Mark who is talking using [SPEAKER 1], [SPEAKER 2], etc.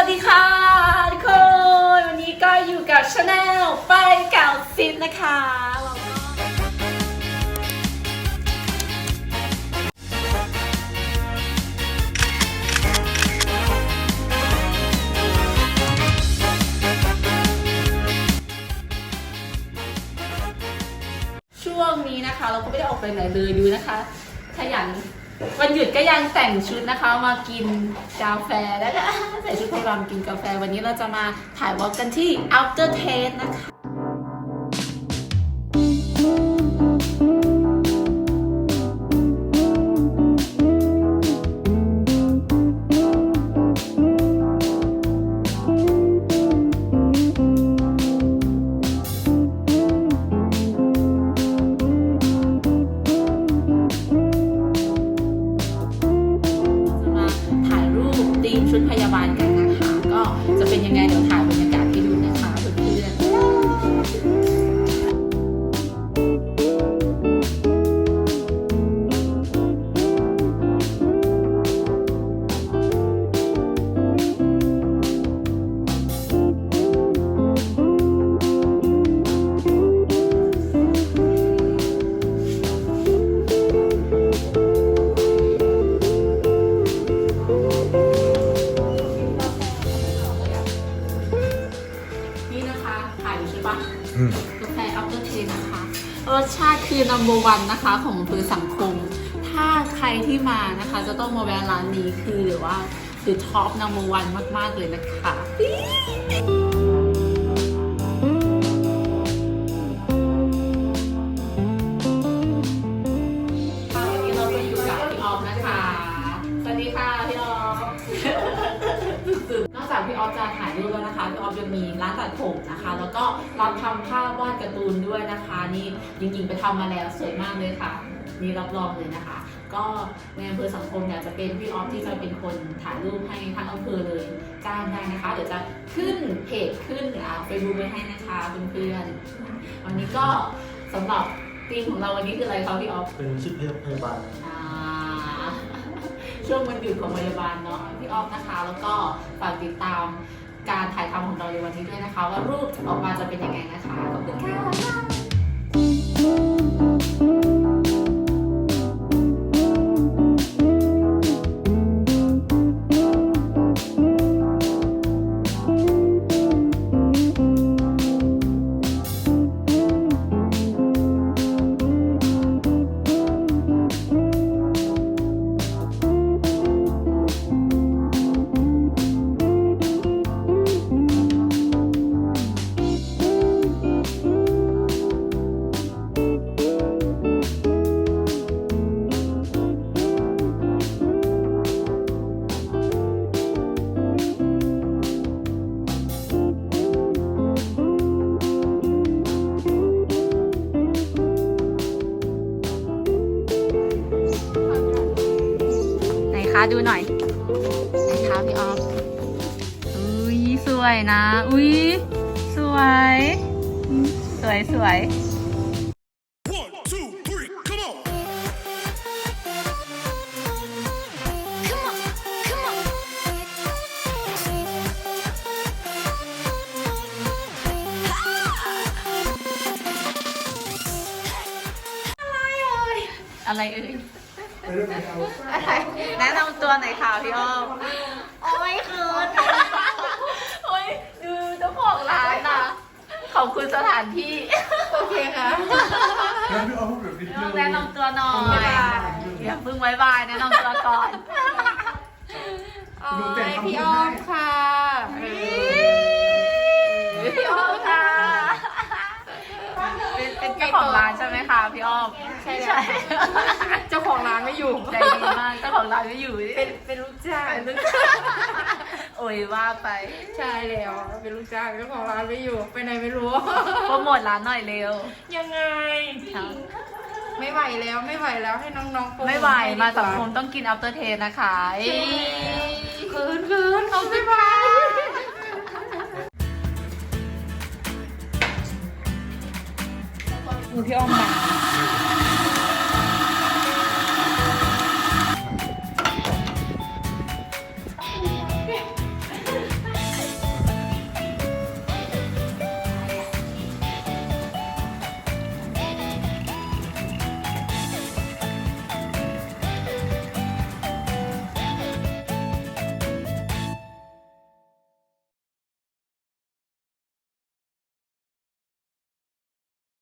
[SPEAKER 1] วัสดีค่ะทุกคน วันนี้ก็อยู่กับชาแนลไปเก่าซินนะคะช่วงนี้นะคะ เราก็ไม่ได้ออกไปไหนเลยดูนะคะขยัน วันหยุดก็ยังแต่งชุดนะคะ มากินกาแฟแล้วก็ใส่ชุดพยามกินกาแฟวันนี้เราจะมาถ่ายวอล์กกันที่ After Taste นะคะ ยังไงเดี๋ยว กาแฟอัปเตอร์เทนะคะ รสชาติคือ number one นะคะ ของอำเภอสังคม ถ้าใครที่มานะคะ จะต้องมาแวะร้านนี้คือหรือว่าคือท็อป number one มาก ๆ เลยนะคะ อกจากพี่ออฟจะถ่ายรูปแล้วนะคะพี่ออฟยังมีร้านตัดผมนะคะ แล้วก็รับทำภาพวาดการ์ตูนด้วยนะคะ นี่จริงๆไปทำมาแล้วสวยมากเลยค่ะนี่รับรองเลยนะคะ ก็ในอำเภอสังคมเนี่ยจะเป็นพี่ออฟที่จะเป็นคนถ่ายรูปให้ทั้งอำเภอเลยจ้างได้นะคะ เดี๋ยวจะขึ้นเพจขึ้นอ่าไปดูไว้ให้นะคะเพื่อนๆวันนี้ก็สำหรับธีมของเราวันนี้คืออะไรคะพี่ออฟ
[SPEAKER 2] เป็นชุดพยาบาล
[SPEAKER 1] อ่า ช่วงวันหยุดของพยาบาลเนาะพี่ออฟนะคะ แล้วก็ฝากติดตามการถ่ายทำของเราในวันนี้ด้วยนะคะ ว่ารูปออกมาจะเป็นยังไงนะคะขอบคุณค่ะ ดูหน่อยไหนคะพี่ออฟอุ้ยสวยนะ อุ้ยสวยอืมสวยสวย
[SPEAKER 3] One, two, three, come on!
[SPEAKER 4] Come on, come on. Ah!
[SPEAKER 1] อะไรเอ่ยอะไร แนะนำตัวหน่อยค่ะพี่อ้อม
[SPEAKER 4] โอ้ยคืน
[SPEAKER 1] โอ้ยดูเจ้าของร้านนะขอบคุณสถานที่
[SPEAKER 4] โอเคค่ะ
[SPEAKER 2] แล้วพี่เอาพูดแบบนี้
[SPEAKER 1] พี่อ้อมแนะนำตัวหน่อยอย่าเพิ่งไว้บายแนะนำตัวก่อน
[SPEAKER 4] อ๋อพี่อ้อมค่ะ
[SPEAKER 1] เป็นเป็นเจ้าของร้านใช่ไหมคะพี่อ้อม
[SPEAKER 4] ใช่แล้วเจ้าของร้านไม่อยู่
[SPEAKER 1] ใจดีมากเจ้าของร้านไม่อยู่
[SPEAKER 4] เป็นเป็นลูกจ้าง
[SPEAKER 1] โอ้ยว่าไป
[SPEAKER 4] ใช่แล้วเป็นลูกจ้างเจ้าของร้านไม่อยู่ไปไหนไม่รู้
[SPEAKER 1] โปรโมทร้านหน่อยเร็ว
[SPEAKER 4] ยังไงไม่ไหวแล้วไม่ไหวแล้วให้น้องๆโปรโท
[SPEAKER 1] ไม่ไหว
[SPEAKER 4] ให้ดีก
[SPEAKER 1] มาสังคมต้องกิน after taste นะคะเอ้ย
[SPEAKER 4] คืนคืนเขาไม่ไหว
[SPEAKER 1] 股票买。